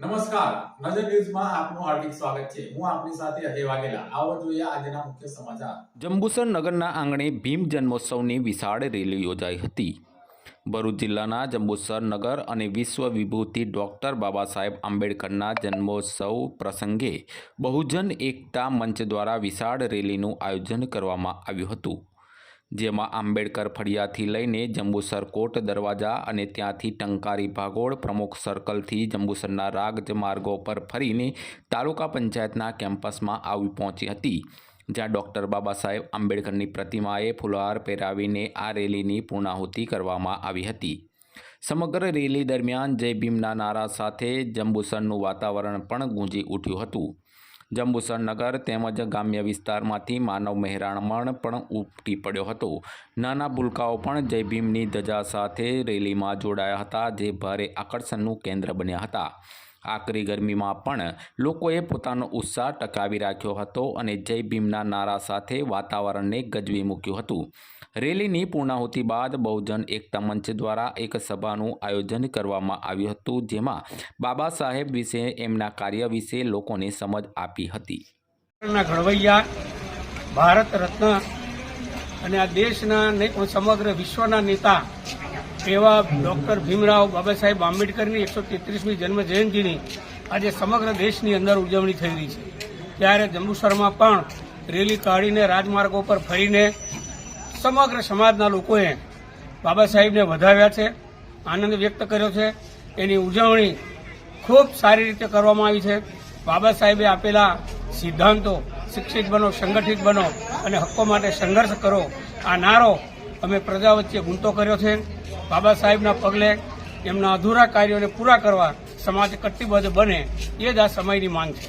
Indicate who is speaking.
Speaker 1: નમસ્કાર. નજર ન્યૂઝમાં આપનું હાર્દિક સ્વાગત છે. હું આપની સાથે અજય વાઘેલા. આવો જોઈએ આજના મુખ્ય સમાચાર.
Speaker 2: જંબુસર નગરના આંગણે ભીમ જન્મોત્સવની વિશાળ રેલી યોજાઈ હતી. ભરૂચ જિલ્લાના જંબુસર નગર અને વિશ્વ વિભૂતિ ડૉક્ટર બાબા સાહેબ આંબેડકરના જન્મોત્સવ પ્રસંગે બહુજન એકતા મંચ દ્વારા વિશાળ રેલીનું આયોજન કરવામાં આવ્યું હતું. જેમાં આંબેડકર ફળિયાથી લઈને જંબુસર કોટ, દરવાજા અને ત્યાંથી ટંકારી ભાગોળ, પ્રમુખ સર્કલથી જંબુસરના રાગ માર્ગો પર ફરીને તાલુકા પંચાયતના કેમ્પસમાં આવી પહોંચી હતી, જ્યાં ડૉક્ટર બાબા સાહેબ આંબેડકરની પ્રતિમાએ ફુલહાર પહેરાવીને આ રેલીની પૂર્ણાહુતિ કરવામાં આવી હતી. સમગ્ર રેલી દરમિયાન જય ભીમના નારા સાથે જંબુસરનું વાતાવરણ પણ ગુંજી ઉઠ્યું હતું. જંબુસર નગર તેમજ ગ્રામ્ય વિસ્તારમાંથી માનવ મહેરામણ પણ ઉપટી પડ્યો હતો. નાના ભૂલકાઓ પણ જય ભીમની ધજા સાથે રેલીમાં જોડાયા હતા, જે ભારે આકર્ષણનું કેન્દ્ર બન્યા હતા. આકરી ગરમીમાં પણ લોકોએ પોતાનો ઉત્સાહ ટકાવી રાખ્યો હતો અને જય ભીમના નારા સાથે વાતાવરણને ગજવી મૂક્યું હતું. રેલીની પૂર્ણાહુતિ બાદ બહુજન એકતા મંચ દ્વારા એક સભાનું આયોજન કરવામાં આવ્યું હતું, જેમાં બાબા સાહેબ વિશે, એમના કાર્ય વિશે લોકોને સમજ આપી હતી.
Speaker 3: ઘડવૈયા, ભારત રત્ન અને આ દેશના સમગ્ર વિશ્વના નેતા એવા ડોક્ટર ભીમરાવ બાબા સાહેબ આંબેડકરની એકસો તેત્રીસમી જન્મ જયંતિની આજે સમગ્ર દેશની અંદર ઉજવણી થઈ રહી છે. ત્યારે જંબુસરમાં પણ રેલી કાઢીને રાજમાર્ગો પર ફરીને સમગ્ર સમાજના લોકોએ બાબા સાહેબને વધાવ્યા છે, આનંદ વ્યક્ત કર્યો છે. એની ઉજવણી ખૂબ સારી રીતે કરવામાં આવી છે. બાબા સાહેબે આપેલા સિદ્ધાંતો, શિક્ષિત બનો, સંગઠિત બનો અને હક્કો માટે સંઘર્ષ કરો, આ નારો અમે પ્રજા વચ્ચે ગુંતો કર્યો છે. બાબા સાહેબના પગલે એમના અધૂરા કાર્યોને પૂરા કરવા સમાજ કટિબદ્ધ બને એ જ આ સમયની માંગ છે.